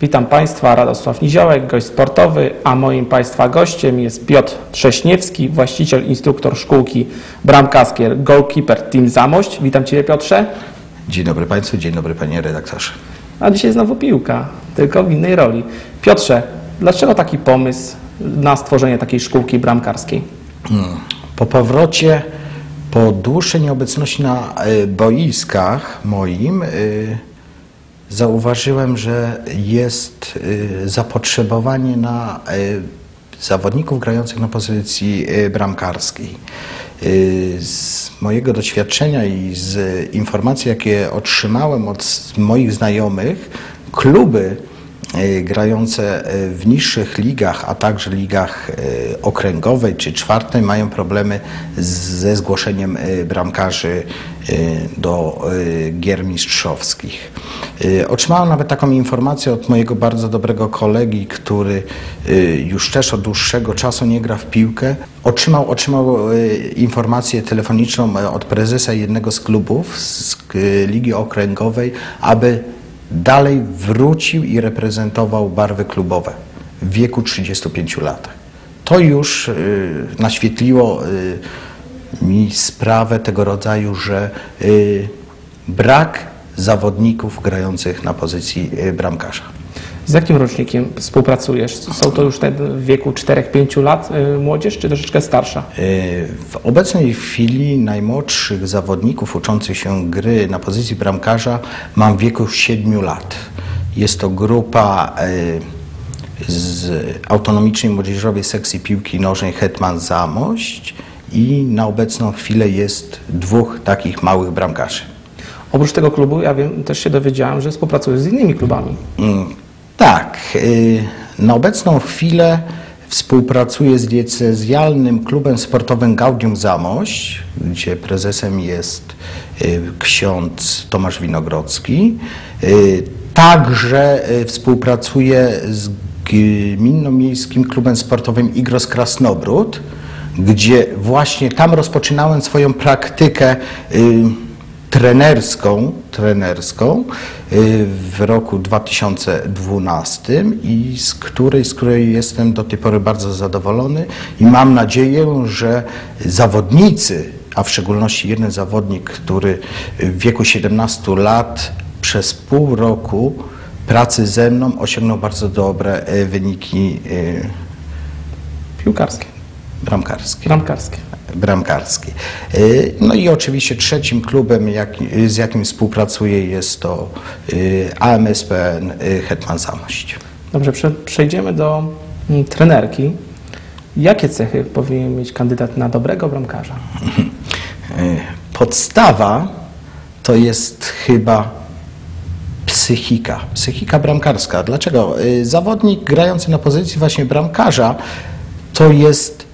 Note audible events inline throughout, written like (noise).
Witam Państwa, Radosław Niziołek, gość sportowy, a moim Państwa gościem jest Piotr Trześniewski, właściciel, instruktor szkółki bramkarskiej Goalkeeper Team Zamość. Witam Cię Piotrze. Dzień dobry Państwu, dzień dobry Panie redaktorze. A dzisiaj znowu piłka, tylko w innej roli. Piotrze, dlaczego taki pomysł na stworzenie takiej szkółki bramkarskiej? Po powrocie, po dłuższej nieobecności na y, boiskach moim, y, zauważyłem, że jest y, zapotrzebowanie na y, zawodników grających na pozycji y, bramkarskiej. Z mojego doświadczenia i z informacji, jakie otrzymałem od moich znajomych, kluby grające y, w niższych ligach, a także ligach y, okręgowej czy czwartej mają problemy ze zgłoszeniem bramkarzy do gier mistrzowskich. Otrzymałem nawet taką informację od mojego bardzo dobrego kolegi, który już też od dłuższego czasu nie gra w piłkę. Otrzymał, otrzymał informację telefoniczną od prezesa jednego z klubów z Ligi Okręgowej, aby dalej wrócił i reprezentował barwy klubowe w wieku 35 lat. To już y, naświetliło y, mi sprawę tego rodzaju, że y, brak zawodników grających na pozycji y, bramkarza. Z jakim rocznikiem współpracujesz? Są to już te w wieku 4-5 lat y, młodzież, czy troszeczkę starsza? Y, W obecnej chwili najmłodszych zawodników uczących się gry na pozycji bramkarza mam w wieku 7 lat. Jest to grupa y, z autonomicznej młodzieżowej sekcji piłki nożnej Hetman Zamość i na obecną chwilę jest dwóch takich małych bramkarzy. Oprócz tego klubu, ja wiem, też się dowiedziałem, że współpracujesz z innymi klubami. Mm, Tak. y, Na obecną chwilę współpracuję z diecezjalnym klubem sportowym Gaudium Zamość, gdzie prezesem jest y, ksiądz Tomasz Winogrodzki. Y, Także współpracuję z gminno-miejskim klubem sportowym Igros Krasnobród, gdzie właśnie tam rozpoczynałem swoją praktykę trenerską, trenerską y, w roku 2012 i z której, z której jestem do tej pory bardzo zadowolony i mam nadzieję, że zawodnicy, a w szczególności jeden zawodnik, który w wieku 17 lat przez pół roku pracy ze mną osiągnął bardzo dobre y, wyniki y, Piłkarskie, bramkarskie bramkarskie. bramkarskie. Y, No i oczywiście trzecim klubem, jak, z jakim współpracuję jest to y, AMSPN y, Hetman Zamość. Dobrze, prze, przejdziemy do mm, trenerki. Jakie cechy powinien mieć kandydat na dobrego bramkarza? (laughs) Podstawa to jest chyba psychika, psychika bramkarska. Dlaczego? Zawodnik grający na pozycji właśnie bramkarza to jest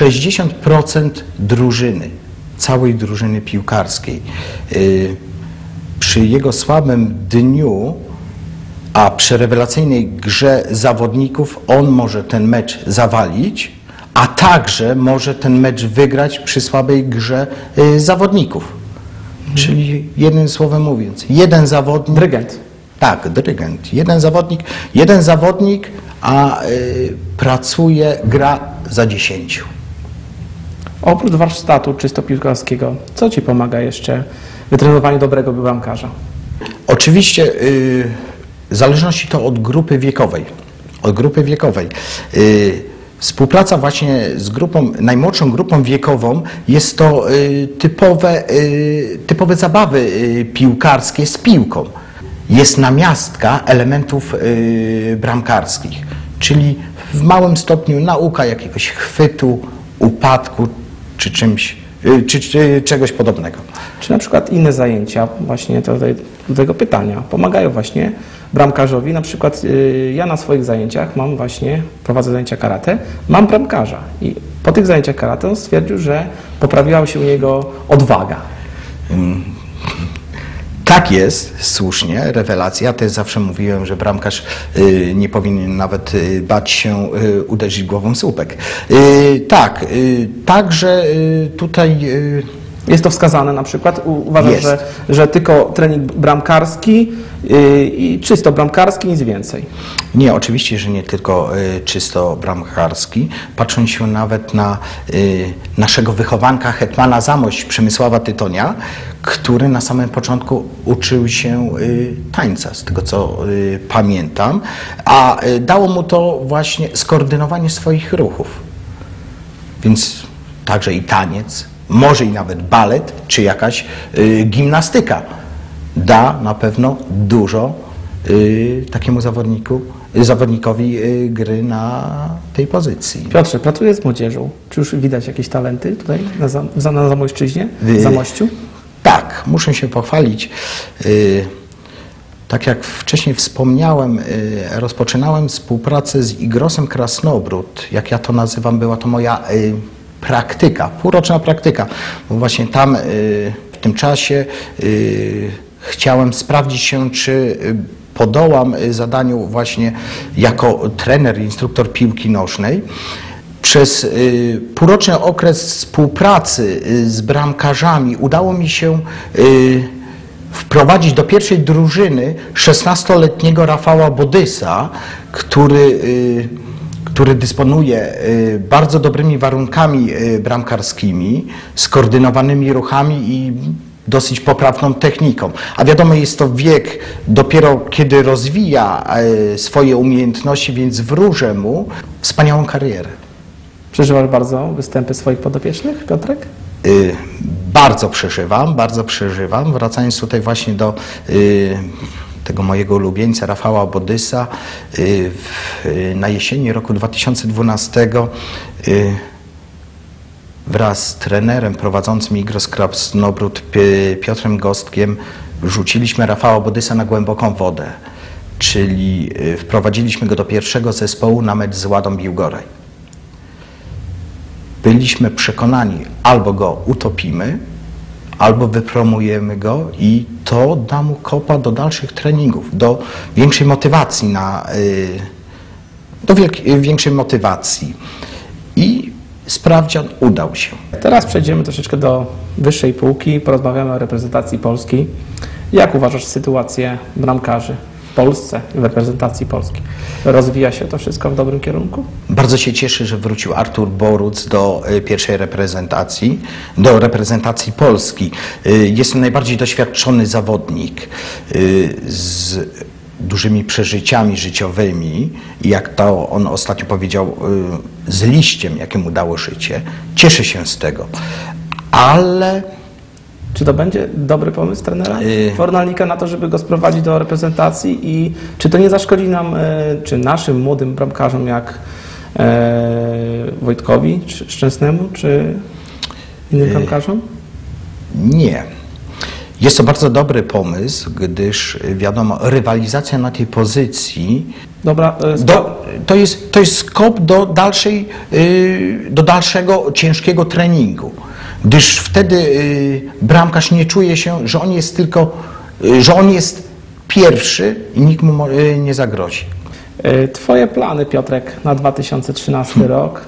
60% drużyny, całej drużyny piłkarskiej. Y, Przy jego słabym dniu, a przy rewelacyjnej grze zawodników, on może ten mecz zawalić, a także może ten mecz wygrać przy słabej grze y, zawodników. Czyli jednym słowem mówiąc, jeden zawodnik. Dyrygent. Tak, dyrygent. Jeden zawodnik, jeden zawodnik, a y, pracuje, gra za dziesięciu. Oprócz warsztatu czysto piłkarskiego, co Ci pomaga jeszcze w wytrenowaniu dobrego bramkarza? Oczywiście y, w zależności to od grupy wiekowej. Od grupy wiekowej. Y, Współpraca właśnie z grupą, najmłodszą grupą wiekową jest to y, typowe, typowe zabawy piłkarskie z piłką. Jest namiastka elementów bramkarskich, czyli w małym stopniu nauka jakiegoś chwytu, upadku czy czymś, y, czy, czy czegoś podobnego. Czy na przykład inne zajęcia, właśnie tutaj, do tego pytania, pomagają właśnie bramkarzowi? Na przykład y, ja na swoich zajęciach mam właśnie, prowadzę zajęcia karate, mam bramkarza i po tych zajęciach karate on stwierdził, że poprawiła się u niego odwaga. Tak jest, słusznie, rewelacja. Też zawsze mówiłem, że bramkarz y, nie powinien nawet y, bać się y, uderzyć głową w słupek. Tak, także tutaj Jest to wskazane na przykład? U- Uważasz, Jest. że, że tylko trening bramkarski i czysto bramkarski, nic więcej? Nie, oczywiście, że nie tylko y, czysto bramkarski. Patrząc się nawet na y, naszego wychowanka hetmana Zamość Przemysława Tytonia, który na samym początku uczył się y, tańca, z tego co y, pamiętam, a y, dało mu to właśnie skoordynowanie swoich ruchów. Więc także i taniec, może i nawet balet, czy jakaś y, gimnastyka da na pewno dużo takiemu zawodniku, zawodnikowi y, gry na tej pozycji. Piotrze, pracuję z młodzieżą. Czy już widać jakieś talenty tutaj na, Zam- za- na Zamojszczyźnie, w Wy- Zamościu? Tak, muszę się pochwalić. Y, Tak jak wcześniej wspomniałem, y, rozpoczynałem współpracę z Igrosem Krasnobród. Jak ja to nazywam, była to moja y, praktyka, półroczna praktyka. Bo właśnie tam y, w tym czasie y, chciałem sprawdzić się, czy y, podołam y, zadaniu właśnie jako trener, instruktor piłki nożnej. Przez y, półroczny okres współpracy y, z bramkarzami udało mi się wprowadzić do pierwszej drużyny 16-letniego Rafała Bodysa, który, który dysponuje bardzo dobrymi warunkami bramkarskimi, skoordynowanymi ruchami i dosyć poprawną techniką. A wiadomo, jest to wiek dopiero kiedy rozwija y, swoje umiejętności, więc wróżę mu wspaniałą karierę. Przeżywasz bardzo występy swoich podopiecznych, Piotrek? Y, Bardzo przeżywam, bardzo przeżywam. Wracając tutaj właśnie do y, tego mojego ulubieńca Rafała Bodysa, y, w, na jesieni roku 2012 y, wraz z trenerem prowadzącym Igros Krasnobród Pi- Piotrem Gostkiem rzuciliśmy Rafała Bodysa na głęboką wodę, czyli y, wprowadziliśmy go do pierwszego zespołu na mecz z Ładą Biłgoraj byliśmy przekonani, albo go utopimy, albo wypromujemy go i to da mu kopa do dalszych treningów, do większej motywacji na, y, do wielki- większej motywacji. Sprawdzian udał się. Teraz przejdziemy troszeczkę do wyższej półki, porozmawiamy o reprezentacji Polski. Jak uważasz sytuację bramkarzy w Polsce, w reprezentacji Polski? Rozwija się to wszystko w dobrym kierunku? Bardzo się cieszę, że wrócił Artur Boruc do y, pierwszej reprezentacji, do reprezentacji Polski. Y, Jest to najbardziej doświadczony zawodnik y, z dużymi przeżyciami życiowymi i jak to on ostatnio powiedział, y, z liściem, jakie mu dało życie. Cieszę się z tego. Ale Czy to będzie dobry pomysł trenera Y- Fornalnika na to, żeby go sprowadzić do reprezentacji i czy to nie zaszkodzi nam, e, czy naszym młodym bramkarzom jak Wojtkowi Szczęsnemu, czy innym bramkarzom? Nie. Jest to bardzo dobry pomysł, gdyż y, wiadomo, rywalizacja na tej pozycji Dobra, e, do, to, jest, to jest skop do, dalszej, y, do dalszego ciężkiego treningu, gdyż wtedy y, bramkarz nie czuje się, że on jest tylko, że on jest pierwszy i nikt mu nie zagrozi. E, Twoje plany, Piotrek, na 2013 rok,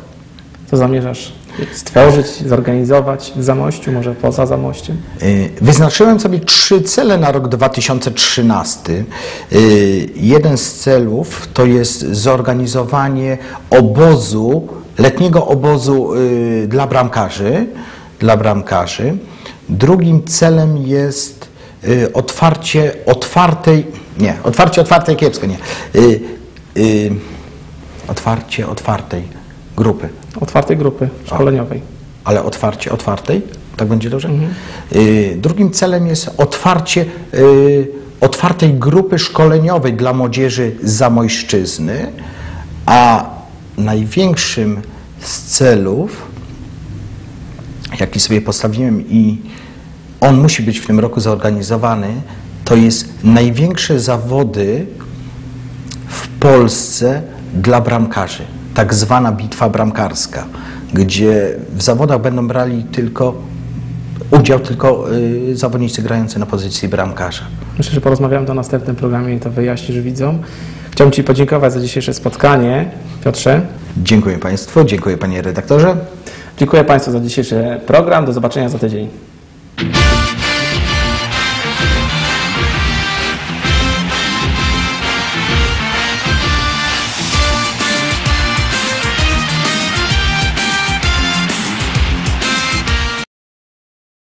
co zamierzasz stworzyć, zorganizować w Zamościu, może poza Zamościem? Y, Wyznaczyłem sobie trzy cele na rok 2013. Y, Jeden z celów to jest zorganizowanie obozu, letniego obozu y, dla bramkarzy, dla bramkarzy. Drugim celem jest otwarcie otwartej, nie, otwarcie otwartej kiepsko, nie. Otwarcie otwartej grupy Otwartej grupy szkoleniowej. ale otwarcie otwartej, tak będzie dobrze? Y, Drugim celem jest otwarcie y, otwartej grupy szkoleniowej dla młodzieży z Zamojszczyzny, a największym z celów, jaki sobie postawiłem i on musi być w tym roku zorganizowany, to jest największe zawody w Polsce dla bramkarzy, tak zwana bitwa bramkarska, gdzie w zawodach będą brali tylko udział tylko y, zawodnicy grający na pozycji bramkarza. Myślę, że porozmawiamy to w następnym programie i to wyjaśnisz widzom. Chciałbym Ci podziękować za dzisiejsze spotkanie, Piotrze. Dziękuję Państwu, dziękuję Panie redaktorze. Dziękuję Państwu za dzisiejszy program. Do zobaczenia za tydzień.